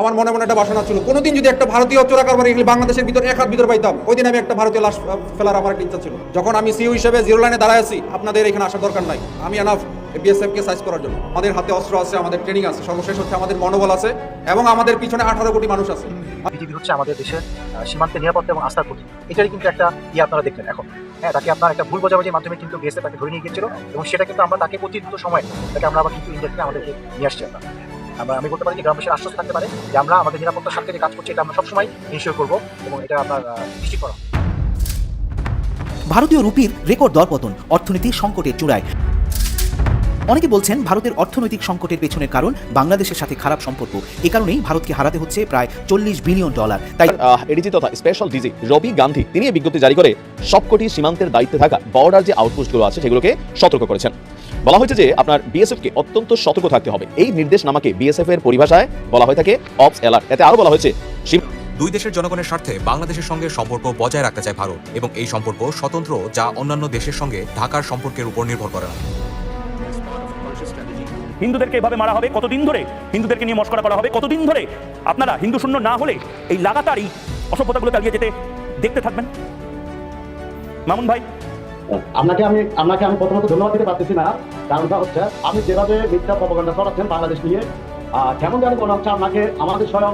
আমার মনে মনে একটা বাসনা ছিল কোনোদিন যদি একটা ভারতীয় চোরা কারবারি গেলে বাংলাদেশের ভিতরে এক হাত ভিতর পাইতাম ওই দিন আমি একটা ভারতীয় লাশ ফেলার আমার একটা ইচ্ছা ছিল। যখন আমি সিইও হিসেবে জিরো লাইনে দাঁড়ায় আছি আপনাদের এখানে আসার দরকার নাই। আমি এনাফ বিএসএফ কে সাইজ করার জন্য। আমাদের হাতে অস্ত্র আছে আমাদের ট্রেনিং আছে সর্বশেষ হচ্ছে আমাদের মনোবল আছে এবং আমাদের পিছনে আঠারো কোটি মানুষ আছে। বিজিবি হচ্ছে আমাদের দেশের আহ, সীমান্তের নিরাপত্তা এবং আস্থার প্রতীক। এটারই কিন্তু একটা ইয়ে আপনারা দেখলেন এখন। হ্যাঁ তাকে আপনার একটা ভুল বোঝাবুঝির মাধ্যমে কিন্তু বিএসএফ তাকে ধরে নিয়ে গিয়েছিল এবং সেটা কিন্তু আমরা তাকে অতিরিক্ত সময় তাকে আমরা আবার কিন্তু ইন্ডিয়া থেকে আমাদেরকে নিয়ে আসছি আমরা। আমরা আমি বলতে পারি যে গ্রামবাসীর আশ্বস্ত থাকতে পারে যে আমরা আমাদের নিরাপত্তার স্বার্থে যে কাজ করছি এটা আমরা সবসময় ইনশিওর করব এবং এটা আপনার নিশ্চিত করা ভারতীয় রুপির রেকর্ড দরপতন অর্থনীতি সংকটের চূড়ায়। অনেকে বলছেন ভারতের অর্থনৈতিক সংকটের পেছনের কারণ বাংলাদেশের সাথে খারাপ সম্পর্ক। এ কারণেই ভারতকে হারাতে হচ্ছে প্রায় চল্লিশ বিলিয়ন ডলার। তাই এডিজি তথা স্পেশাল ডিজি রবি গান্ধী তিনি বিজ্ঞপ্তি জারি করে সবকটি সীমান্তের দায়িত্বে থাকা বর্ডার যে আউটপোস্টগুলো আছে সেগুলোকে সতর্ক করেছেন। বলা হয়েছে যে আপনার বিএসএফ কে অত্যন্ত সতর্ক থাকতে হবে। এই নির্দেশ নামাকে বিএসএফ এর পরিভাষায় বলা হয়ে থাকে অপস অ্যালার্ট এতে আরও বলা হয়েছে দুই দেশের জনগণের স্বার্থে বাংলাদেশের সঙ্গে সম্পর্ক বজায় রাখতে চায় ভারত এবং এই সম্পর্ক স্বতন্ত্র যা অন্যান্য দেশের সঙ্গে ঢাকার সম্পর্কের উপর নির্ভর করে না। হিন্দুদেরকে এভাবে মারা হবে কতদিন ধরে? হিন্দুদেরকে নিয়ে মস্করা করা হবে কতদিন ধরে? আপনারা হিন্দু শূন্য না হলে এই লাগাতারই অসভ্যতাগুলো চালিয়ে যেতে দেখতে থাকবেন। মামুন ভাই আপনাকে আমি আপনাকে আমি প্রথমত ধন্যবাদ দিতে পারতেছি না। কারণটা হচ্ছে, আপনি যেভাবে মিথ্যা প্রপাগান্ডা ছড়াচ্ছেন বাংলাদেশ নিয়ে কেমন জানি মনে হচ্ছে আপনাকে, আমাদের স্বয়ং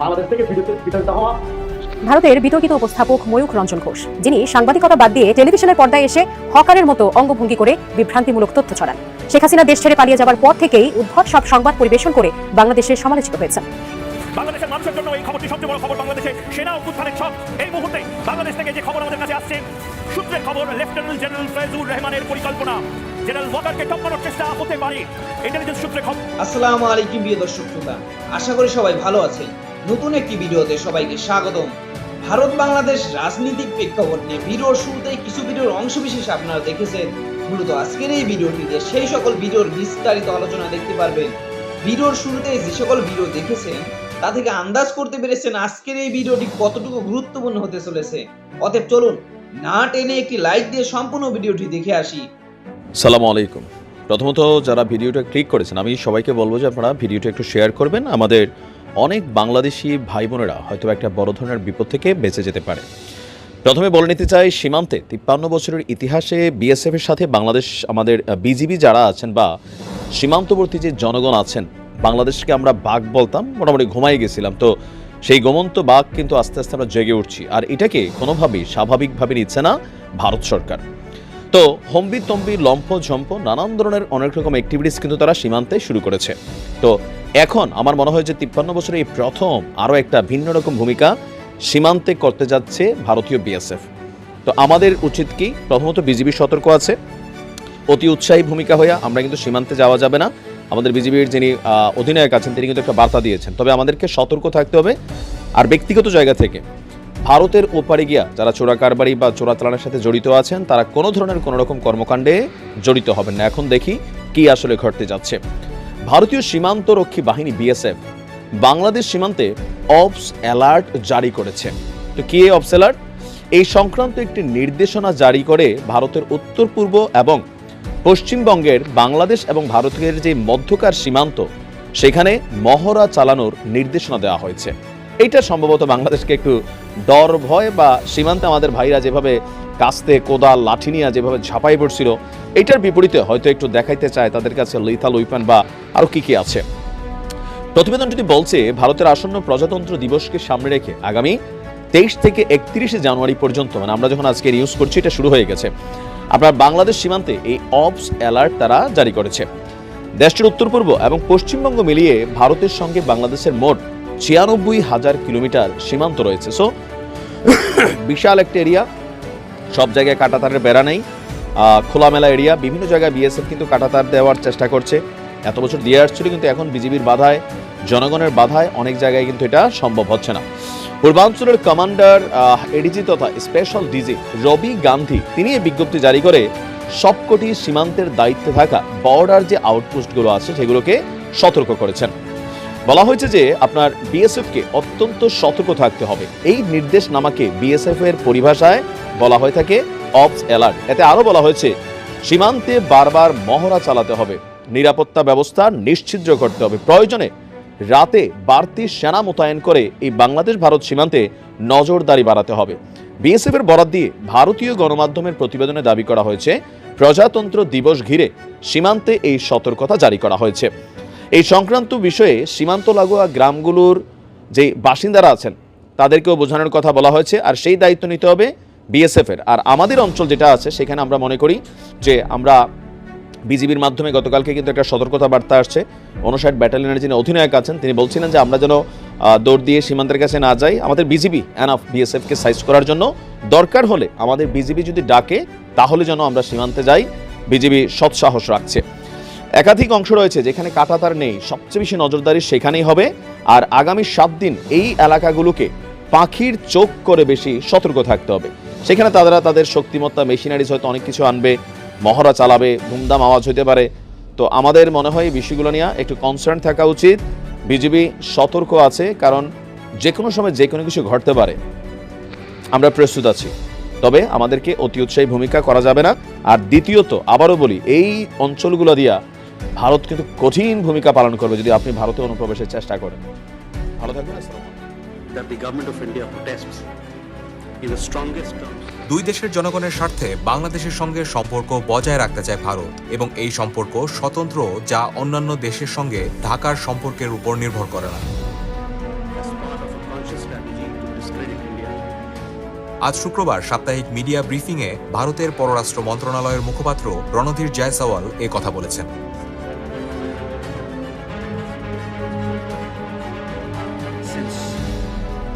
বাংলাদেশ থেকে বিতাড়িত হওয়া। ভারতের বিতর্কিত উপস্থাপক ময়ূখ রঞ্জন ঘোষ, যিনি সাংবাদিকতা বাদ দিয়ে টেলিভিশনের পর্দায় এসে হকারের মতো অঙ্গভঙ্গি করে বিভ্রান্তিমূলক তথ্য ছড়ান। শেখ হাসিনা দেশ ছেড়ে পালিয়ে যাওয়ার পর থেকেই উদ্ভট সব সংবাদ পরিবেশন করে বাংলাদেশের সমালোচিত হয়েছেন। মানুষের জন্য এই খবরটি সবচেয়ে বড় খবর বাংলাদেশে। সেনা অভ্যুত্থানের ছক। এই মুহূর্তে বাংলাদেশ থেকে যে খবর আমাদের কাছে আসছে সূত্রের খবর, লেফটেন্যান্ট জেনারেল ফয়জুর রহমানের পরিকল্পনা। জেনারেল ওয়াকারকে চেষ্টা হতে পারে। ইন্টেলিজেন্স সূত্রে খবর। আসসালামু আলাইকুম, প্রিয় দর্শক শ্রোতা। আশা করি সবাই ভালো আছেন। নতুন একটি ভিডিওতে সবাইকে স্বাগতম। ভারত বাংলাদেশ রাজনীতিক প্রেক্ষাপট নিয়ে ভিডিওর শুরুতেই কিছু ভিডিওর অংশ বিশেষ আপনারা দেখেছেন। মূলত আজকের এই ভিডিওটিতে সেই সকল ভিডিওর বিস্তারিত আলোচনা দেখতে পারবেন। ভিডিওর শুরুতে যে সকল ভিডিও দেখেছেন তা থেকে আন্দাজ করতে পেরেছেন আজকের এই ভিডিওটি কতটুকু গুরুত্বপূর্ণ হতে চলেছে। অতএব চলুন না টেনে একটি লাইক দিয়ে সম্পূর্ণ ভিডিওটি দেখে আসি। সালামু আলাইকুম। প্রথমত যারা ভিডিওটা ক্লিক করেছেন, আমি সবাইকে বলব যে আপনারা ভিডিওটা একটু শেয়ার করবেন। আমাদের অনেক বাংলাদেশি ভাই বোনেরা হয়তো একটা বড় ধরনের বিপদ থেকে বেঁচে যেতে পারে। প্রথমে বলে নিতে চাই, সীমান্তে তিপ্পান্ন বছরের ইতিহাসে বিএসএফের সাথে বাংলাদেশ, আমাদের বিজিবি যারা আছেন বা সীমান্তবর্তী যে জনগণ আছেন বাংলাদেশকে আমরা বাঘ বলতাম, মোটামুটি ঘুমাই গেছিলাম। তো সেই গোমন্ত বাঘ কিন্তু আস্তে আস্তে আমরা জেগে উঠছি। আর এটাকে কোনোভাবেই স্বাভাবিকভাবে নিচ্ছে না ভারত সরকার। তো হম্বি তম্বি লম্ফ ঝম্প, নানান ধরনের অনেক রকম অ্যাক্টিভিটিস কিন্তু তারা সীমান্তে শুরু করেছে। তো এখন আমার মনে হয় যে তিপ্পান্ন বছরে এই প্রথম আরও একটা ভিন্ন রকম ভূমিকা সীমান্তে করতে যাচ্ছে ভারতীয় বিএসএফ তো আমাদের উচিত কি, প্রথমত বিজিবি সতর্ক আছে। অতি উৎসাহী ভূমিকা হইয়া আমরা কিন্তু সীমান্তে যাওয়া যাবে না। আমাদের বিজিবির যিনি অধিনায়ক আছেন, তিনি কিন্তু একটা বার্তা দিয়েছেন। তবে আমাদেরকে সতর্ক থাকতে হবে আর ব্যক্তিগত জায়গা থেকে। ভারতের ওপারে গিয়া যারা চোরা কারবারি বা চোরা চোরাচালানের সাথে জড়িত আছেন, তারা কোনো ধরনের কোনো রকম কর্মকাণ্ডে জড়িত হবেন না। এখন দেখি কি আসলে ঘটতে যাচ্ছে। ভারতীয় সীমান্ত রক্ষী বাহিনী বিএসএফ বাংলাদেশ সীমান্তে অবস অ্যালার্ট জারি করেছে। তো কি অবস অ্যালার্ট? এই সংক্রান্ত একটি নির্দেশনা জারি করে ভারতের উত্তর পূর্ব এবং পশ্চিমবঙ্গের বাংলাদেশ এবং ভারতের যে মধ্যকার সীমান্ত, সেখানে মহড়া চালানোর নির্দেশনা দেওয়া হয়েছে। এইটা সম্ভবত বাংলাদেশকে একটু ডর ভয় বা সীমান্তে আমাদের ভাইরা যেভাবে কাস্তে, কোদাল, লাঠি নিয়ে যেভাবে ঝাঁপাই পড়ছিল এটার বিপরীতে হয়তো একটু দেখাইতে চায় তাদের কাছে লিথাল উইপান বা আরও কি কি আছে। প্রতিবেদনটি বলছে, ভারতের আসন্ন প্রজাতন্ত্র দিবসকে সামনে রেখে আগামী তেইশ থেকে একত্রিশে জানুয়ারি পর্যন্ত মানে আমরা যখন আজকে ইউজ করছি, এটা শুরু হয়ে গেছে। আপনার বাংলাদেশ সীমান্তে এই অবস অ্যালার্ট তারা জারি করেছে। দেশটির উত্তর পূর্ব এবং পশ্চিমবঙ্গ মিলিয়ে ভারতের সঙ্গে বাংলাদেশের মোট ছিয়ানব্বই হাজার কিলোমিটার সীমান্ত রয়েছে। সো বিশাল একটা এরিয়া সব জায়গায় কাটাতারের বেড়া নেই। খোলামেলা এরিয়া বিভিন্ন জায়গায় বিএসএফ কিন্তু কাটাতার দেওয়ার চেষ্টা করছে। এত বছর দিয়ে আসছিল কিন্তু এখন বিজিবির বাধায়, জনগণের বাধায় অনেক জায়গায় কিন্তু এটা সম্ভব হচ্ছে না। পূর্বাঞ্চলের কমান্ডার এডিজি তথা স্পেশাল ডিজি রবি গান্ধী, তিনি এই বিজ্ঞপ্তি জারি করে সবকটি সীমান্তের দায়িত্বে থাকা বর্ডার যে আউটপোস্টগুলো আছে সেগুলোকে সতর্ক করেছেন। বলা হয়েছে যে আপনার বিএসএফকে অত্যন্ত সতর্ক থাকতে হবে। এই নির্দেশ নামাকে বিএসএফ এর পরিভাষায় বলা হয়ে থাকে অবস অ্যালার্ট। এতে আরও বলা হয়েছে, সীমান্তে বারবার মহড়া চালাতে হবে। নিরাপত্তা ব্যবস্থা নিশ্চিদ্র করতে হবে। প্রয়োজনে রাতে বাড়তি সেনা মোতায়েন করে এই বাংলাদেশ ভারত সীমান্তে নজরদারি বাড়াতে হবে। বিএসএফ এর বরাদ দিয়ে ভারতীয় গণমাধ্যমের প্রতিবেদনে দাবি করা হয়েছে, প্রজাতন্ত্র দিবস ঘিরে সীমান্তে এই সতর্কতা জারি করা হয়েছে। এই সংক্রান্ত বিষয়ে সীমান্ত লাগোয়া গ্রামগুলোর যে বাসিন্দারা আছেন, তাদেরকেও বোঝানোর কথা বলা হয়েছে আর সেই দায়িত্ব নিতে হবে বিএসএফ এর। আর আমাদের অঞ্চল যেটা আছে, সেখানে আমরা মনে করি যে আমরা বিজিবির মাধ্যমে গতকালকে কিন্তু একটা সতর্কতা বার্তা আসছে। উনষাট ব্যাটালিয়নের যিনি অধিনায়ক আছেন, তিনি বলছিলেন যে আমরা যেন দৌড় দিয়ে সীমান্তের কাছে না যাই। আমাদের বিজিবি অ্যানাফ বিএসএফকে সাইজ করার জন্য দরকার হলে আমাদের বিজিবি যদি ডাকে, তাহলে যেন আমরা সীমান্তে যাই। বিজিবি সৎসাহস রাখছে। একাধিক অংশ রয়েছে যেখানে কাটাতার নেই। সবচেয়ে বেশি নজরদারি সেখানেই হবে। আর আগামী সাত দিন এই এলাকাগুলোকে পাখির চোখ করে বেশি সতর্ক থাকতে হবে। সেখানে তারা তাদের শক্তিমত্তা, মেশিনারিজ হয়তো অনেক কিছু আনবে। মহড়া চালাবে, ধুমধাম আওয়াজ হতে পারে। তো আমাদের মনে হয় এই বিষয়গুলো নিয়ে একটু কনসার্ন থাকা উচিত। বিজিবি সতর্ক আছে, কারণ যে কোনো সময় যে কোনো কিছু ঘটতে পারে। আমরা প্রস্তুত আছি। তবে আমাদেরকে অতি উৎসাহী ভূমিকা করা যাবে না। আর দ্বিতীয়ত, আবারও বলি, এই অঞ্চলগুলো দিয়া ভারত কিন্তু কঠিন ভূমিকা পালন করবে যদি আপনি ভারতে অনুপ্রবেশের চেষ্টা করেন। ভালো থাকবেন that the government of India protests in the strongest terms. দুই দেশের জনগণের স্বার্থে বাংলাদেশের সঙ্গে সম্পর্ক বজায় রাখতে চায় ভারত এবং এই সম্পর্ক স্বতন্ত্র যা অন্যান্য দেশের সঙ্গে ঢাকার সম্পর্কের উপর নির্ভর করে না. আজ শুক্রবার সাপ্তাহিক মিডিয়া ব্রিফিংয়ে ভারতের পররাষ্ট্র মন্ত্রণালয়ের মুখপাত্র রণধীর জয়সওয়াল এ কথা বলেছেন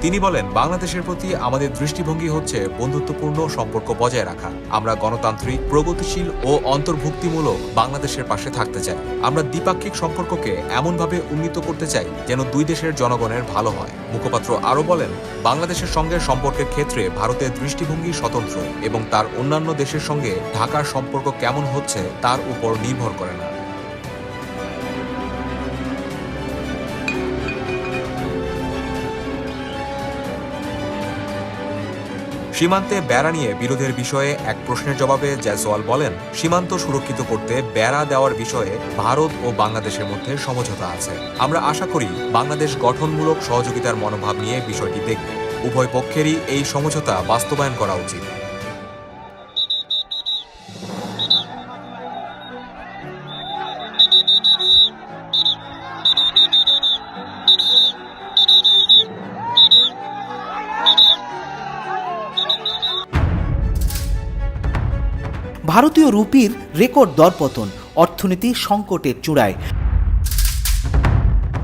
তিনি বলেন, বাংলাদেশের প্রতি আমাদের দৃষ্টিভঙ্গি হচ্ছে বন্ধুত্বপূর্ণ সম্পর্ক বজায় রাখা। আমরা গণতান্ত্রিক, প্রগতিশীল ও অন্তর্ভুক্তিমূলক বাংলাদেশের পাশে থাকতে চাই। আমরা দ্বিপাক্ষিক সম্পর্ককে এমনভাবে উন্নীত করতে চাই যেন দুই দেশের জনগণের ভালো হয়। মুখপাত্র আরও বলেন, বাংলাদেশের সঙ্গে সম্পর্কের ক্ষেত্রে ভারতের দৃষ্টিভঙ্গি স্বতন্ত্র এবং তার অন্যান্য দেশের সঙ্গে ঢাকার সম্পর্ক কেমন হচ্ছে তার উপর নির্ভর করে না। সীমান্তে বেড়া নিয়ে বিরোধের বিষয়ে এক প্রশ্নের জবাবে জয়সওয়াল বলেন, সীমান্ত সুরক্ষিত করতে বেড়া দেওয়ার বিষয়ে ভারত ও বাংলাদেশের মধ্যে সমঝোতা আছে। আমরা আশা করি বাংলাদেশ গঠনমূলক সহযোগিতার মনোভাব নিয়ে বিষয়টি দেখবে। উভয় পক্ষেরই এই সমঝোতা বাস্তবায়ন করা উচিত। ভারতীয় রুপির রেকর্ড দরপতন, অর্থনীতি সংকটের চূড়ায়।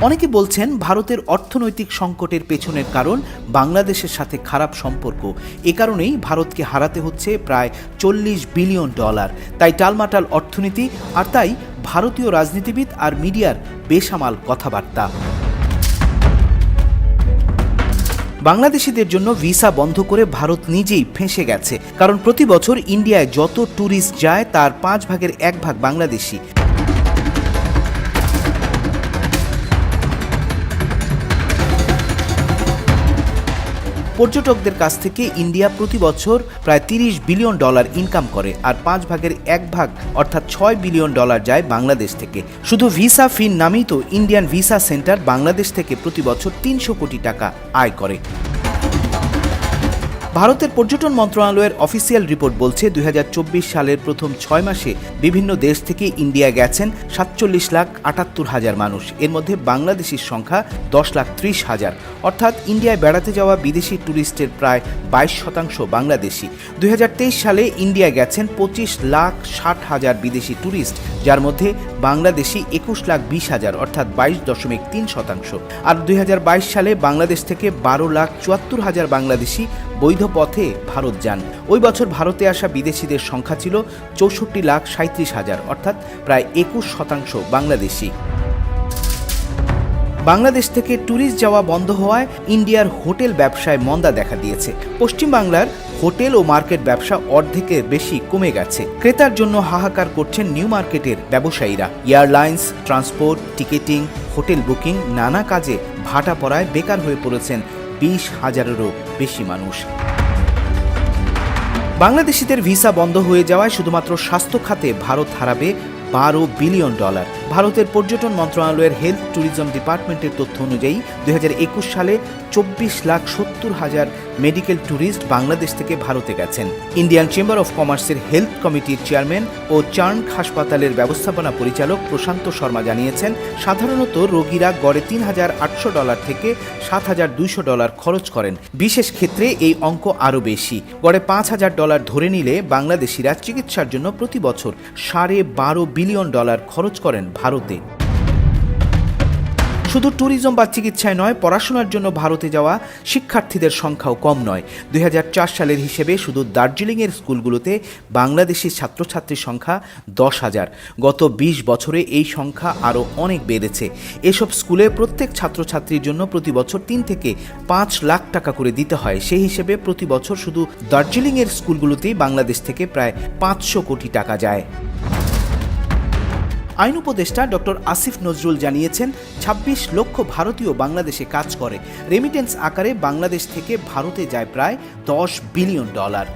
অনেকে বলছেন ভারতের অর্থনৈতিক সংকটের পেছনের কারণ বাংলাদেশের সাথে খারাপ সম্পর্ক। এ কারণেই ভারতকে হারাতে হচ্ছে প্রায় চল্লিশ বিলিয়ন ডলার। তাই টালমাটাল অর্থনীতি আর তাই ভারতীয় রাজনীতিবিদ আর মিডিয়ার বেসামাল কথাবার্তা। বাংলাদেশিদের জন্য ভিসা বন্ধ করে ভারত নিজেই ফেঁসে গেছে। কারণ প্রতি বছর ইন্ডিয়ায় যত ট্যুরিস্ট যায়, তার পাঁচ ভাগের এক ভাগ বাংলাদেশি। পর্যটকদের কাছ থেকে ইন্ডিয়া প্রতি বছর প্রায় তিরিশ বিলিয়ন ডলার ইনকাম করে আর পাঁচ ভাগের এক ভাগ, অর্থাৎ ছয় বিলিয়ন ডলার যায় বাংলাদেশ থেকে। শুধু ভিসা ফিন নামেই তো ইন্ডিয়ান ভিসা সেন্টার বাংলাদেশ থেকে প্রতি বছর তিনশো কোটি টাকা আয় করে। ভারতের পর্যটন মন্ত্রণালয়ের অফিসিয়াল রিপোর্ট বলছে দুই হাজার চব্বিশ সালের প্রথম ছয় মাসে বিভিন্ন দেশ থেকে ইন্ডিয়া গেছেন সাতচল্লিশ লাখ আটাত্তর হাজার মানুষ। এর মধ্যে বাংলাদেশির সংখ্যা দশ লাখ ত্রিশ হাজার। অর্থাৎ ইন্ডিয়ায় বেড়াতে যাওয়া বিদেশি ট্যুরিস্টের প্রায় বাইশ শতাংশ বাংলাদেশি। দু হাজার তেইশ সালে ইন্ডিয়া গেছেন পঁচিশ লাখ ষাট হাজার বিদেশি ট্যুরিস্ট যার মধ্যে বাংলাদেশি একুশ লাখ বিশ হাজার, অর্থাৎ বাইশ দশমিক তিন শতাংশ। আর দুই হাজার বাইশ সালে বাংলাদেশ থেকে বারো লাখ চুয়াত্তর হাজার বাংলাদেশি বৈধ পথে ভারত যান। ওই বছর ভারতে আসা বিদেশিদের সংখ্যা ছিল চৌষট্টি লাখ সাঁত্রিশ হাজার, অর্থাৎ প্রায় একুশ শতাংশ বাংলাদেশি। বাংলাদেশ থেকে ট্যুরিস্ট যাওয়া বন্ধ হওয়ায় ইন্ডিয়ার হোটেল ব্যবসায় মন্দা দেখা দিয়েছে। পশ্চিমবাংলার হোটেল ও মার্কেট ব্যবসা অর্ধেকের বেশি কমে গেছে। ক্রেতার জন্য হাহাকার করছেন নিউ মার্কেটের ব্যবসায়ীরা। Airlines, transport, ticketing, hotel booking, নানা কাজে ভাটা পড়ায় বেকার হয়ে পড়েছেন বিশ হাজারেরও বেশি মানুষ। বাংলাদেশিদের ভিসা বন্ধ হয়ে যাওয়ায় শুধুমাত্র স্বাস্থ্য খাতে ভারত হারাবে বারো বিলিয়ন ডলার। ভারতের পর্যটন মন্ত্রণালয়ের হেলথ ট্যুরিজম ডিপার্টমেন্টের তথ্য অনুযায়ী দু হাজার একুশ সালে চব্বিশ লাখ সত্তর হাজার মেডিকেল ট্যুরিস্ট বাংলাদেশ থেকে ভারতে গেছেন। ইন্ডিয়ান চেম্বার অফ কমার্সের হেলথ কমিটির চেয়ারম্যান ও চার্নক হাসপাতালের ব্যবস্থাপনা পরিচালক প্রশান্ত শর্মা জানিয়েছেন, সাধারণত রোগীরা গড়ে তিন হাজার আটশো ডলার থেকে সাত হাজার দুইশো ডলার খরচ করেন। বিশেষ ক্ষেত্রে এই অঙ্ক আরও বেশি। গড়ে পাঁচ হাজার ডলার ধরে নিলে বাংলাদেশিরা চিকিৎসার জন্য প্রতি বছর সাড়ে বারো বিলিয়ন ডলার খরচ করেন ভারতে। শুধু ট্যুরিজম বা চিকিৎসায় নয়, পড়াশোনার জন্য ভারতে যাওয়া শিক্ষার্থীদের সংখ্যাও কম নয়। দুই সালের হিসেবে শুধু দার্জিলিংয়ের স্কুলগুলোতে বাংলাদেশি ছাত্রছাত্রীর সংখ্যা দশ হাজার। গত ২০ বছরে এই সংখ্যা আরও অনেক বেড়েছে। এসব স্কুলে প্রত্যেক ছাত্রছাত্রীর জন্য প্রতি বছর তিন থেকে পাঁচ লাখ টাকা করে দিতে হয়। সেই হিসেবে প্রতি বছর শুধু দার্জিলিংয়ের স্কুলগুলোতেই বাংলাদেশ থেকে প্রায় পাঁচশো কোটি টাকা যায়। আইন উপদেষ্টা ডক্টর আসিফ নজরুল জানিয়েছেন ২৬ লক্ষ ভারতীয় বাংলাদেশে কাজ করে। রেমিটেন্স আকারে বাংলাদেশ থেকে ভারতে যায় প্রায় দশ বিলিয়ন ডলার।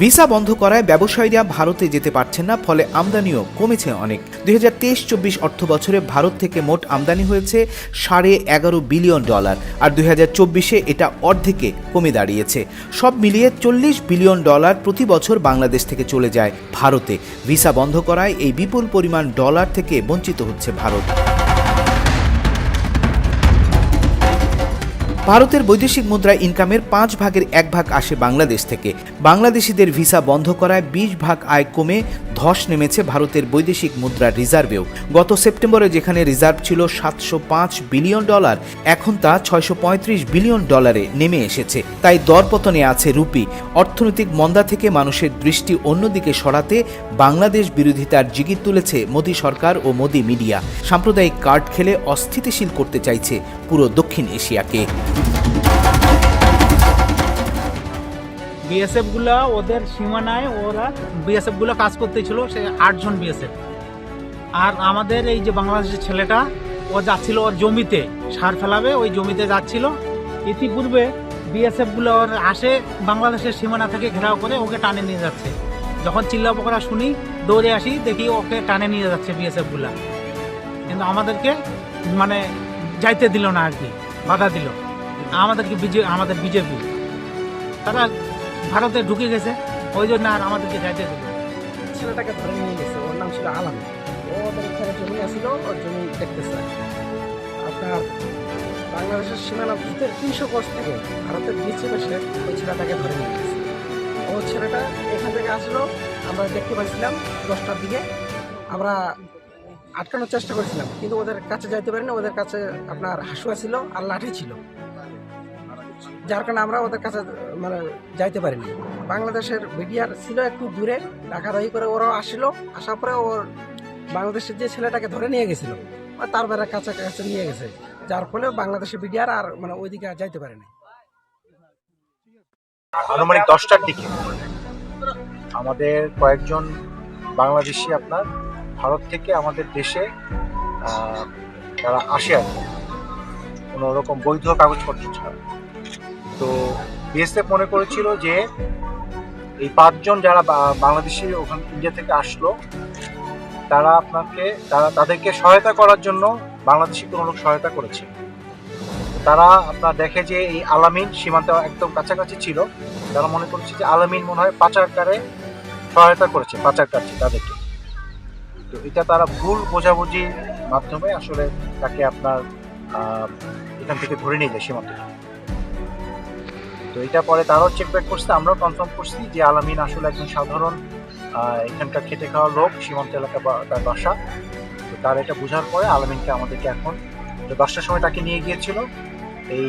ভিসা বন্ধ করায় ব্যবসায়ীরা ভারতে যেতে পারছেন না, ফলে আমদানিও কমেছে অনেক। দুই হাজার তেইশ চব্বিশ অর্থ বছরে ভারত থেকে মোট আমদানি হয়েছে সাড়ে এগারো বিলিয়ন ডলার, আর দুই হাজার চব্বিশে এটা অর্ধেকে কমে দাঁড়িয়েছে। সব মিলিয়ে চল্লিশ বিলিয়ন ডলার প্রতি বছর বাংলাদেশ থেকে চলে যায় ভারতে। ভিসা বন্ধ করায় এই বিপুল পরিমাণ ডলার থেকে বঞ্চিত হচ্ছে ভারত। ভারতের বৈদেশিক মুদ্রা ইনকামের পাঁচ ভাগের এক ভাগ আসে বাংলাদেশ থেকে। বাংলাদেশিদের ভিসা বন্ধ করায় বিশ ভাগ আয় কমে ধস নেমেছে ভারতের বৈদেশিক মুদ্রার রিজার্ভেও। গত সেপ্টেম্বরে যেখানে রিজার্ভ ছিল সাতশো পাঁচ বিলিয়ন ডলার, এখন তা ছয়শো পঁয়ত্রিশ বিলিয়ন ডলারে নেমে এসেছে। তাই দরপতনে আছে রুপি। অর্থনৈতিক মন্দা থেকে মানুষের দৃষ্টি অন্যদিকে সরাতে বাংলাদেশ বিরোধিতার জিগির তুলেছে মোদী সরকার ও মোদী মিডিয়া। সাম্প্রদায়িক কার্ড খেলে অস্থিতিশীল করতে চাইছে পুরো দক্ষিণ এশিয়াকে। বিএসএফগুলা ওদের সীমানায় ওরা বিএসএফগুলো কাজ করতেছিল, সে আটজন বিএসএফ আর আমাদের এই যে বাংলাদেশের ছেলেটা, ও যাচ্ছিল ওর জমিতে, সার ফেলাবে, ওই জমিতে যাচ্ছিল। ইতিপূর্বে বিএসএফগুলো ওর আসে, বাংলাদেশের সীমানা থেকে ঘেরাও করে ওকে টানে নিয়ে যাচ্ছে। যখন চিল্লা পকড়া শুনি, দৌড়ে আসি, দেখি ওকে টানে নিয়ে যাচ্ছে বিএসএফগুলা। কিন্তু আমাদেরকে মানে যাইতে দিল না আর কি, বাধা দিল। আমাদেরকে বিজে আমাদের বিজেপি। তারা ভারতে ঢুকে গেছে, ওই জন্য আর আমাদেরকে যাইতে দিল ছেলেটাকে ধরে নিয়ে গেছে, ওর নাম ছিল আলম। ওদের এখানে জমি আসছিল ওর জমি দেখতেছে আপনার বাংলাদেশের সীমানা ভিতরে তিনশো গজ থেকে ভারতের নিচে বসে ওই ছেলেটাকে ধরে নিয়ে গেছে। ও ছেলেটা এখান থেকে আসলো, আমরা দেখতে পাচ্ছিলাম দশটার দিকে। আমরা আটকানোর চেষ্টা করেছিলাম, কিন্তু ওদের কাছে যাইতে পারিনি, ওদের কাছে আপনার হাসুয়া ছিল আর লাঠি ছিল। যার কারণে আমরা ওদের কাছে মানে যাইতে পারিনি। বাংলাদেশের মিডিয়ার ছিল একটু দূরে ডাকাডাকি করে ওরাও আসলো, আসার পরে ওর বাংলাদেশের যে ছেলেটাকে ধরে নিয়ে গেছিল তার বেড়ার কাছে কাছে নিয়ে গেছে। যার ফলে বাংলাদেশের মিডিয়ার আর মানে ওইদিকে আর যাইতে পারেনি। আনুমানিক দশটার দিকে। আমাদের কয়েকজন বাংলাদেশি আপনার ভারত থেকে আমাদের দেশে তারা আসে আর কি। কোনো রকম বৈধ কাগজপত্র ছাড়া। তো বিএসএফ মনে করেছিল যে, এই পাঁচজন যারা বাংলাদেশি ওখান, ইন্ডিয়া থেকে আসলো, তারা আপনাকে, তারা তাদেরকে সহায়তা করার জন্য বাংলাদেশি কোনো লোক সহায়তা করেছে। তারা আপনার দেখে যে এই আলামিন সীমান্ত একদম কাছাকাছি ছিল, তারা মনে করছে যে আলামিন মনে হয় পাচারকারে সহায়তা করেছে পাচারকারছে তাদেরকে। তো এটা তারা ভুল বোঝাবুঝির মাধ্যমে আসলে তাকে আপনার এখান থেকে ধরে নিয়ে যায় সীমান্ত। তো এটা পরে তারাও চেক ব্যাক করছে, আমরাও কনফার্ম করছি যে আলামিন আসলে একজন সাধারণ এখানকার খেটে খাওয়া লোক, সীমান্ত এলাকা বা, তার বাসা। তো তার এটা বোঝার পরে আলামিনকে আমাদেরকে এখন তো দশটার সময় তাকে নিয়ে গিয়েছিল, এই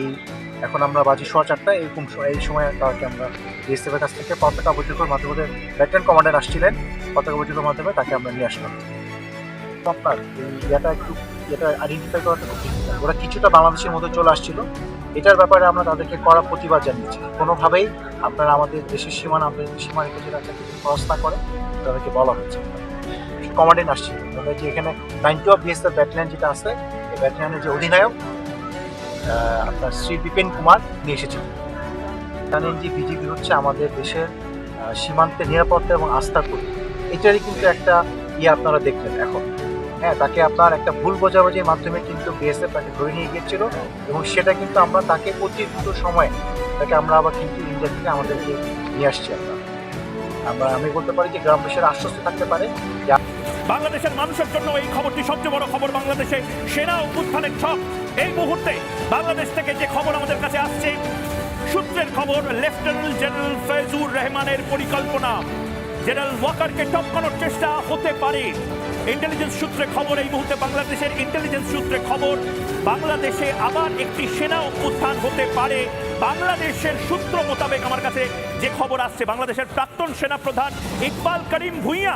এখন আমরা বাজি সোয়া চারটা এরকম এই সময় তাকে আমরা বিএসএফ এর কাছ থেকে পতাকা বৈঠকের মাধ্যমে লেফটেন্যান্ট কমান্ডার আসছিলেন। পতাকা বৈঠকের মাধ্যমে তাকে আমরা নিয়ে আসলাম। আপনার ইয়েটা একটু এটা আইডেন্টিফাই করাটা খুব। ওরা কিছুটা বাংলাদেশের মধ্যে চলে আসছিল। এটার ব্যাপারে আমরা তাদেরকে কড়া প্রতিবাদ জানিয়েছি। কোনোভাবেই আপনারা আমাদের দেশের সীমানা, আমাদের সীমা রেখে যেটা যাতে ক্রস না করে তাদেরকে বলা হয়েছে কমান্ডেন্ট আসছিল। আমরা যে এখানে নাইন টু বিএসএফ ব্যাটালিয়ান যেটা আছে, এই ব্যাটালিয়ানের যে অধিনায়ক আপনার শ্রী বিপিন কুমার নিয়ে এসেছেন জানেন যে বিজেপি হচ্ছে আমাদের দেশের সীমান্তে নিরাপত্তা এবং আস্থা করি এটারই কিন্তু একটা ইয়ে আপনারা দেখলেন এখন। হ্যাঁ তাকে আপনার একটা ভুল বোঝাবুঝির মাধ্যমে কিন্তু বিএসএফ তাকে ধরে নিয়ে গিয়েছিল এবং সেটা কিন্তু আমরা তাকে অতি দ্রুত সময়ে তাকে আমরা আবার কিন্তু ইন্ডিয়া থেকে আমাদেরকে নিয়ে আসছি আমরা। আমরা, আমি বলতে পারি যে গ্রামবাসীর আশ্বস্ত থাকতে পারে। বাংলাদেশের মানুষের জন্য এই খবরটি সবচেয়ে বড় খবর বাংলাদেশে সেনা অভ্যুত্থানের ছক। এই মুহূর্তে বাংলাদেশ থেকে যে খবর আমাদের কাছে আসছে সূত্রের খবর, লেফটেন্যান্ট জেনারেল ফেজুর রহমানের পরিকল্পনা। জেনারেল ওয়াকারকে টপকানোর চেষ্টা হতে পারে। ইন্টেলিজেন্স সূত্রে খবর, এই মুহূর্তে বাংলাদেশের ইন্টেলিজেন্স সূত্রে খবর, বাংলাদেশে আবার একটি সেনা অভ্যুত্থান হতে পারে। বাংলাদেশের সূত্র মোতাবেক আমার কাছে যে খবর আসছে, বাংলাদেশের প্রাক্তন সেনা প্রধান ইকবাল করিম ভুইয়া।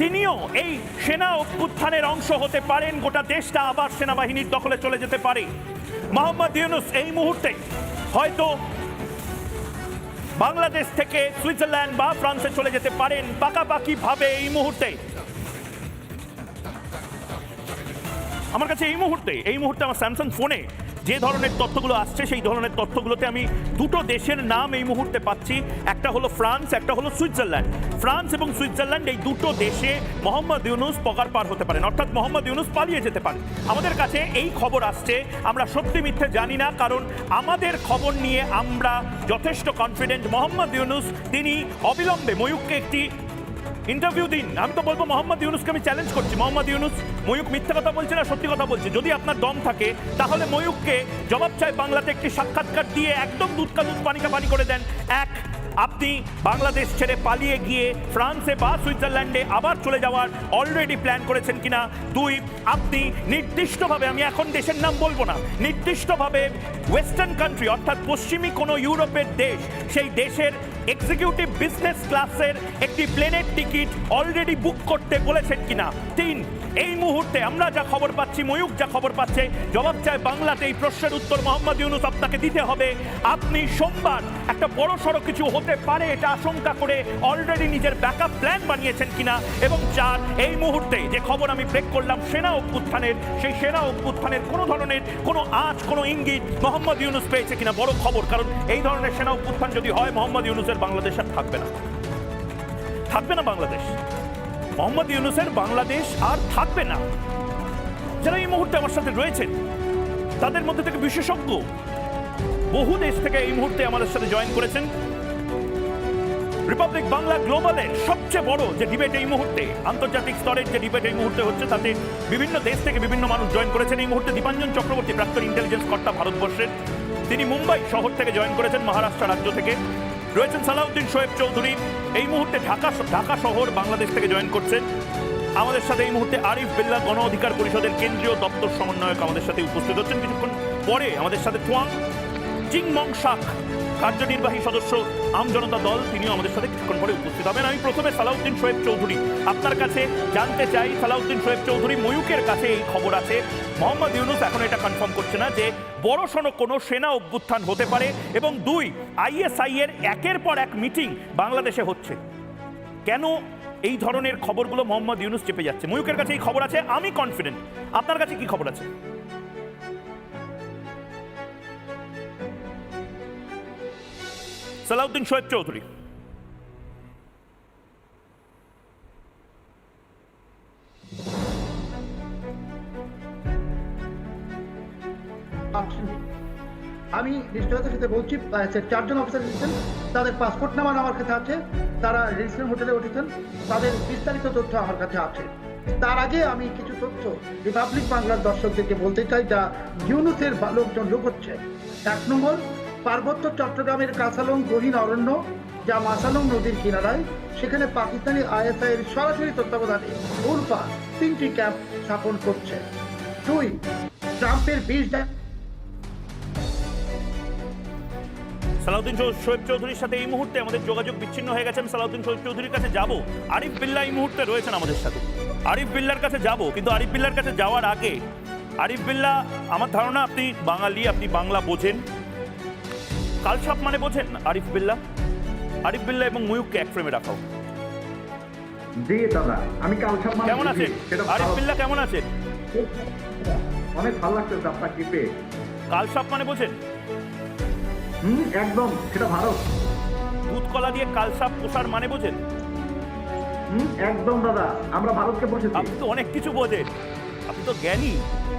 তিনিও এই সেনা অভ্যুত্থানের অংশ হতে পারেন, গোটা দেশটা আবার সেনাবাহিনীর দখলে চলে যেতে পারে। মোহাম্মদ ইউনুস, এই মুহূর্তে হয়তো বাংলাদেশ থেকে সুইজারল্যান্ড বা ফ্রান্সে চলে যেতে পারেন পাকাপাকি ভাবে এই মুহূর্তে। আমার কাছে এই মুহূর্তে এই মুহূর্তে আমার স্যামসাং ফোনে যে ধরনের তথ্যগুলো আসছে, সেই ধরনের তথ্যগুলোতে আমি দুটো দেশের নাম এই মুহূর্তে পাচ্ছি। একটা হলো ফ্রান্স, একটা হলো সুইজারল্যান্ড। ফ্রান্স এবং সুইজারল্যান্ড এই দুটো দেশে মোহাম্মদ ইউনুস পকার পার হতে পারেন, অর্থাৎ মোহাম্মদ ইউনুস পালিয়ে যেতে পারে আমাদের কাছে এই খবর আসছে, আমরা সত্যি মিথ্যে জানি না, কারণ আমাদের খবর নিয়ে আমরা যথেষ্ট কনফিডেন্ট মোহাম্মদ ইউনুস, তিনি অবিলম্বে ময়ূককে একটি ইন্টারভিউ দিন। আমি তো বলব মোহাম্মদ ইউনুসকে আমি চ্যালেঞ্জ করছি। মোহাম্মদ ইউনুস ময়ূক মিথ্যা কথা বলছে না সত্যি কথা বলছে? যদি আপনার দম থাকে, তাহলে ময়ূককে জবাব চায় বাংলাতে একটি সাক্ষাৎকার দিয়ে একদম দুধকা দুধ পানিকা পানি করে দেন। এক আপনি বাংলাদেশ ছেড়ে পালিয়ে গিয়ে ফ্রান্সে বা সুইজারল্যান্ডে আবার চলে যাওয়ার অলরেডি প্ল্যান করেছেন কিনা? দুই, আপনি নির্দিষ্টভাবে, আমি এখন দেশের নাম বলব না, নির্দিষ্টভাবে ওয়েস্টার্ন কান্ট্রি অর্থাৎ পশ্চিমী কোনো ইউরোপের দেশ, সেই দেশের এক্সিকিউটিভ বিজনেস ক্লাসের একটি প্লেনের টিকিট অলরেডি বুক করতে বলেছেন কিনা? তিন, এই মুহূর্তে আমরা যা খবর পাচ্ছি ময়ূক যা খবর পাচ্ছে, জবাব চায় বাংলাতে এই প্রশ্নের উত্তর মোহাম্মদ ইউনুস আপনাকে দিতে হবে। আপনি সোমবার একটা বড় সড়ো কিছু হতে পারে, এটা আশঙ্কা করে অলরেডি নিজের ব্যাকআপ প্ল্যান বানিয়েছেন কিনা, এবং চার এই মুহূর্তে যে খবর আমি ব্রেক করলাম, সেনা অভ্যুত্থানের, সেই সেনা অভ্যুত্থানের কোনো ধরনের কোনো আঁচ, কোনো ইঙ্গিত মোহাম্মদ ইউনুস পেয়েছে কিনা, বড় খবর, কারণ এই ধরনের সেনা অভ্যুত্থান যদি হয়, মোহাম্মদ ইউনুসের বাংলাদেশ আর থাকবে না। থাকবে না বাংলাদেশ। মোহাম্মদ ইউনুসের বাংলাদেশ আর থাকবে না। যারা এই মুহূর্তে আমার সাথে রয়েছেন, তাদের মধ্যে থেকে বিশেষজ্ঞ বহু দেশ থেকে এই মুহূর্তে আমাদের সাথে জয়েন করেছেন। রিপাবলিক বাংলা গ্লোবালের সবচেয়ে বড় যে ডিবেট এই মুহূর্তে, আন্তর্জাতিক স্তরের যে ডিবেট এই মুহূর্তে হচ্ছে, তাতে বিভিন্ন দেশ থেকে বিভিন্ন মানুষ জয়েন করেছেন। এই মুহূর্তে দীপাঞ্জন চক্রবর্তী, প্রাক্তন ইন্টেলিজেন্স কর্তা ভারতবর্ষের। তিনি মুম্বাই শহর থেকে জয়েন করেছেন, মহারাষ্ট্র রাজ্য থেকে। রয়েছেন সালাউদ্দিন শোয়েব চৌধুরী, এই মুহূর্তে ঢাকা ঢাকা শহর বাংলাদেশ থেকে জয়েন করছেন। আমাদের সাথে এই মুহূর্তে আরিফ বিল্লা গণ অধিকার পরিষদের কেন্দ্রীয় দপ্তর সমন্বয়ক আমাদের সাথে উপস্থিত হচ্ছেন। কিছুক্ষণ পরে আমাদের সাথে টুয়াং চিংমং শাক। কার্যনির্বাহী সদস্য আমজনতা দল, তিনিও আমাদের সাথে কিছুক্ষণ পরে উপস্থিত হবেন। আমি প্রথমে সালাউদ্দিন শোয়েব চৌধুরী। আপনার কাছে জানতে চাই, সালাউদ্দিন শোয়েব চৌধুরী ময়ূকের কাছে এই খবর আছে। মোহাম্মদ ইউনুস এখন এটা কনফার্ম করছে না যে বড় সড়ো কোনো সেনা অভ্যুত্থান হতে পারে এবং দুই, আইএসআই এর একের পর এক মিটিং বাংলাদেশে হচ্ছে। কেন এই ধরনের খবরগুলো মোহাম্মদ ইউনুস চেপে যাচ্ছে? ময়ূকের কাছে এই খবর আছে, আমি কনফিডেন্ট আপনার কাছে কি খবর আছে? সালাউদ্দিন শোয়েব চৌধুরী। আমি নিশ্চয়তার সাথে বলছি চারজন অফিসার এসেছেন, তাদের পাসপোর্ট নাম্বার আমার কাছে আছে, তারা রেজিস্ট্রেশন হোটেলে উঠেছেন, তাদের বিস্তারিত তথ্য আমার কাছে আছে। তার আগে আমি কিছু তথ্য রিপাবলিক বাংলার দর্শকদেরকে বলতে চাই, যা ইউনুসের লোকজন লোক হচ্ছে। এক নম্বর পার্বত্য চট্টগ্রামের কাসালং গহীন অরণ্য যা মাসালং নদীর কিনারায়, সেখানে পাকিস্তানি আইএসআই এর সরাসরি তত্ত্বাবধানে উল্ফা তিনটি ক্যাম্প স্থাপন করছে। দুই, ট্রাম্পের বিশ সালাউদ্দিন শোয়েব চৌধুরীর সাথে এই মুহূর্তে আমাদের যোগাযোগ বিচ্ছিন্ন হয়ে গেছে। আমি সালাউদ্দিন শোয়েব চৌধুরীর কাছে যাব। আরিফ বিল্লা এই মুহূর্তে রয়েছেন আমাদের সাথে। আরিফ বিল্লার কাছে যাব, কিন্তু আরিফ বিল্লার কাছে যাওয়ার আগে, আরিফ বিল্লা, আমার ধারণা আপনি বাঙালি, আপনি বাংলা বোঝেন। কালসাপ মানে বোঝেন আরিফ বিল্লা? আরিফ বিল্লা এবং ময়ূককে এক ফ্রেমে রাখাও। জি দাদা আমি কাল কেমন আছেন? আরিফ বিল্লা কেমন আছেন? অনেক ভালো লাগতেছে আপনাকে পেয়ে। কালসাপ মানে বোঝেন? হুম একদম সেটা ভারত দুধ কলা দিয়ে কালসাপ পোষার মানে বোঝেন? হুম একদম দাদা আমরা ভারতকে বসেছি। আপনি তো অনেক কিছু বোঝেন। আপনি তো জ্ঞানী।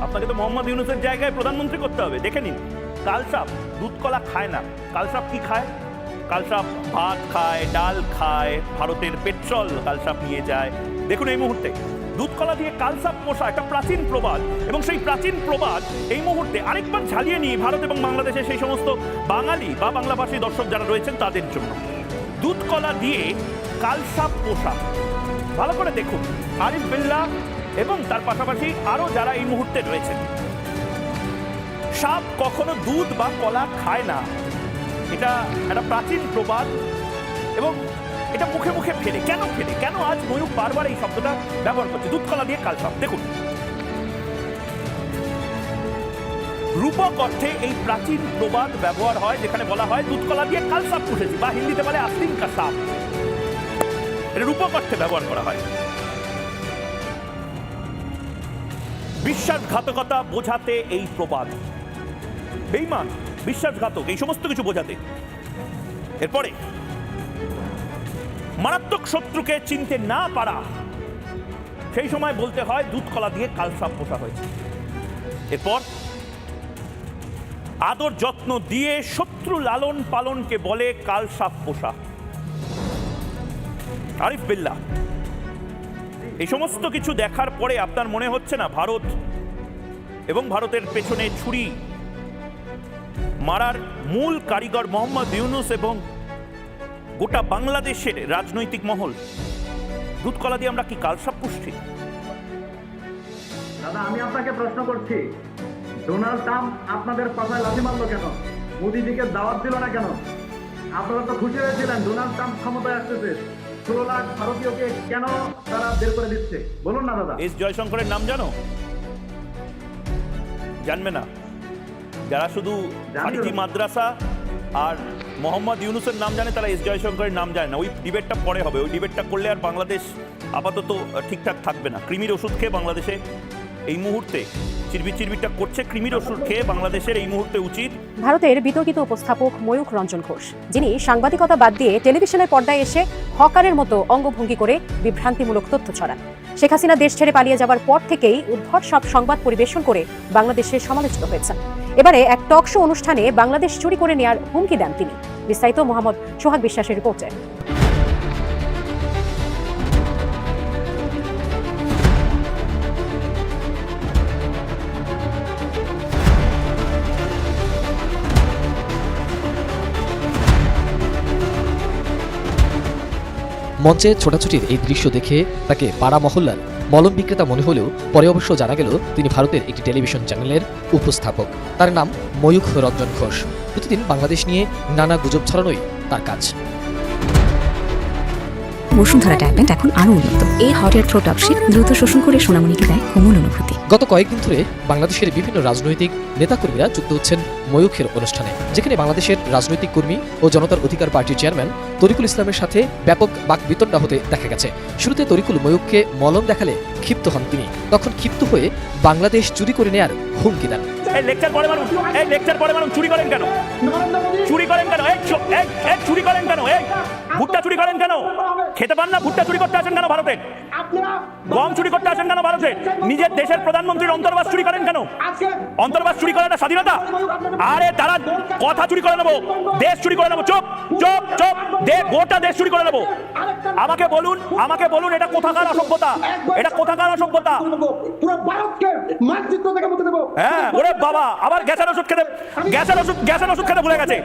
আপনাকে তো মোহাম্মদ ইউনুসের জায়গায় প্রধানমন্ত্রী করতে হবে। দেখে নিন। কালসাপ দুধ কলা খায় না। কালসাপ কি খায়? কালসাপ ভাত খায়, ডাল খায়, ভারতের পেট্রোল কালসাপ নিয়ে যায়। দেখুন এই মুহূর্তে দুধ কলা দিয়ে কালসাপ পোষা একটা প্রাচীন প্রবাদ এবং সেই প্রাচীন প্রবাদ এই মুহূর্তে আরেকবার ঝালিয়ে নিই ভারত এবং বাংলাদেশে সেই সমস্ত বাঙালি বা বাংলাভাষী দর্শক যারা রয়েছেন তাদের জন্য। দুধ কলা দিয়ে কালসাপ পোষা ভালো করে দেখুন। আরিফ বিল্লাহ এবং তার পাশাপাশি আরও যারা এই মুহূর্তে রয়েছেন। সাপ কখনো দুধ বা কলা খায় না। এটা একটা প্রাচীন প্রবাদ এবং এটা মুখে মুখে ফেলে। কেন ফেলে? কেন আজ ময়ূর বারবার এই শব্দটা ব্যবহার করছে? দুধ, কলা দিয়ে কাল সাপ। দেখুন। রূপক অর্থে এই প্রাচীন প্রবাদ ব্যবহার হয়, যেখানে বলা হয় দুধ, কলা দিয়ে কাল সাপ পুষেছি বা হিন্দিতে বলে আস্তিন কা সাপ। এটা রূপক অর্থে ব্যবহার করা হয়। বিশ্বাসঘাতকতা বোঝাতে এই প্রবাদ। বেইমান, বিশ্বাসঘাতক, এই সমস্ত কিছু বোঝাতে। এরপরে, মারাত্মক শত্রুকে চিনতে না পারা, সেই সময় বলতে হয় দুধ কলা দিয়ে কালসাপ পোষা হয়েছে। এরপর, আদর যত্ন দিয়ে শত্রু লালন পালনকে বলে কালসাপ পোষা। আরিফ বিল্লাহ, এই সমস্ত কিছু দেখার পরে আপনার মনে হচ্ছে না ভারত এবং ভারতের পেছনে ছুরি মারার মূল কারিগর মোহাম্মদ ইউনুস এবং গোটা বাংলাদেশের রাজনৈতিক মহল। দুধকলা দিয়ে আমরা কি কালসাপ পুষ্টি? দাদা আমি আপনাকে প্রশ্ন করছি ডোনাল্ড ট্রাম্প আপনাদের কথায় লাথি মারলো কেন? মোদিজিকে দাওয়াত দিল না কেন? আপনারা তো খুশি হয়েছিলেন ডোনাল্ড ট্রাম্প ক্ষমতায় আসতেছে। ষোলো লাখ ভারতীয়কে কেন তারা বের করে দিচ্ছে? বলুন না দাদা। এস জয়শঙ্করের নাম জানো? জানবে না। যারা শুধু মাদ্রাসা আর মোহাম্মদ ইউনুসের নাম জানে তারা এস জয়শঙ্করের নাম জানে না। ওই ডিবেটটা পরে হবে। ওই ডিবেটটা করলে আর বাংলাদেশ আপাতত ঠিকঠাক থাকবে না। কৃমির ওষুধ খেয়ে বাংলাদেশে এই মুহূর্তে চিরবির চিরবিরটা করছে। কৃমির ওষুধ খেয়ে বাংলাদেশের এই মুহূর্তে উচিত ভারতের বিতর্কিত উপস্থাপক ময়ূখ রঞ্জন ঘোষ যিনি সাংবাদিকতা বাদ দিয়ে টেলিভিশনের পর্দায় এসে হকারের মতো অঙ্গভঙ্গি করে বিভ্রান্তিমূলক তথ্য ছড়ান। শেখ হাসিনা দেশ ছেড়ে পালিয়ে যাওয়ার পর থেকেই উদ্ভট সব সংবাদ পরিবেশন করে বাংলাদেশে সমালোচিত হয়েছেন। এবারে এক টক শো অনুষ্ঠানে বাংলাদেশ চুরি করে নেয়ার হুমকি দেন তিনি। বিস্তারিত মোহাম্মদ সোহাগ বিশ্বাসের রিপোর্টে। মঞ্চে ছোটাছুটির এই দৃশ্য দেখে তাকে পাড়া মহল্লার মলম বিক্রেতা মনে হলেও পরে অবশ্য জানা গেল তিনি ভারতের একটি টেলিভিশন চ্যানেলের উপস্থাপক। তার নাম ময়ূখ রঞ্জন ঘোষ। প্রতিদিন বাংলাদেশ নিয়ে নানা গুজব ছড়ানোই তার কাজ। বসুন্ধরা ট্যাবলেট এখন আরও উন্নত। এই হট এয়ার থ্রো টক্সিক দ্রুত শোষণ করে সোনামণিকে দেয় কোমল অনুভূতি। গত কয়েকদিন ধরে বাংলাদেশের বিভিন্ন রাজনৈতিক নেতাকর্মীরা যুক্ত হচ্ছেন ময়ূখের অনুষ্ঠানে যেখানে বাংলাদেশের রাজনৈতিক কর্মী ও জনতার অধিকার পার্টির চেয়ারম্যান তরিকুল ইসলামের সাথে ব্যাপক বাকবিতণ্ডা হতে দেখা গেছে। শুরুতে তরিকুল ময়ূখকে মলম দেখালে ক্ষিপ্ত হন তিনি তখন ক্ষিপ্ত হয়ে বাংলাদেশ চুরি করে নেয়ার হুমকি দেন। এই লেকচার পরে মানুষ এই লেকচার পরে মানুষ চুরি করেন কেন? চুরি করেন কেন? এই চো- এই এই চুরি করেন কেন? এই ভুট্টা চুরি করেন কেন? খেতে পান না, ভুট্টা চুরি করতে আসেন কেন ভারতে? গম চুরি করতে আসেন কেন ভারতে? নিজের দেশের প্রধানমন্ত্রীর অন্তর্বাস চুরি করেন কেন? অন্তর্বাস চুরি করাটা স্বাধীনতা? আরে তারা কথা চুরি করে নেব, দেশ চুরি করে নেব, চুপ চুপ চুপ, দে, গোটা দেশ চুরি করে নেব। আমাকে বলুন আমাকে বলুন, এটা কোথাকার অসভ্যতা? এটা কোথাকার অসভ্যতা? হ্যাঁ ওরে বাবা, আবার গ্যাসের ওষুধ খেতে গ্যাসের ওষুধ গ্যাসের ওষুধ খেতে ভুলে গেছে।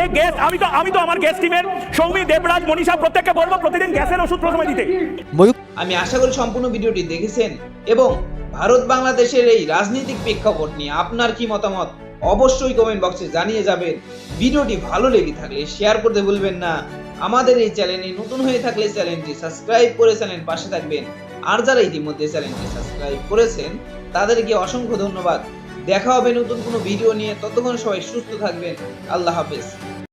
এ গ্যাস, আমি তো আমি তো আমার গ্যাস টিমের সৌমি দেবরাজ মনীষা প্রত্যেককে বলব প্রতিদিন গ্যাসের ওষুধ প্রথমে দিতে। আমি আশা করি সম্পূর্ণ ভিডিওটি দেখেছেন এবং ভারত বাংলাদেশের এই রাজনৈতিক প্রেক্ষাপট নিয়ে আপনার কি মতামত অবশ্যই কমেন্ট বক্সে জানিয়ে যাবেন। ভিডিওটি ভালো লেগে থাকলে শেয়ার করতে ভুলবেন না। আমাদের এই চ্যানেলে নতুন হয়ে থাকলে চ্যানেলটি সাবস্ক্রাইব করে চ্যানেল পাশে থাকবেন। আর যারা ইতিমধ্যে চ্যানেলটি সাবস্ক্রাইব করেছেন তাদেরকে অসংখ্য ধন্যবাদ। দেখা হবে নতুন কোনো ভিডিও নিয়ে। ততক্ষণ সবাই সুস্থ থাকবেন। আল্লাহ হাফেজ।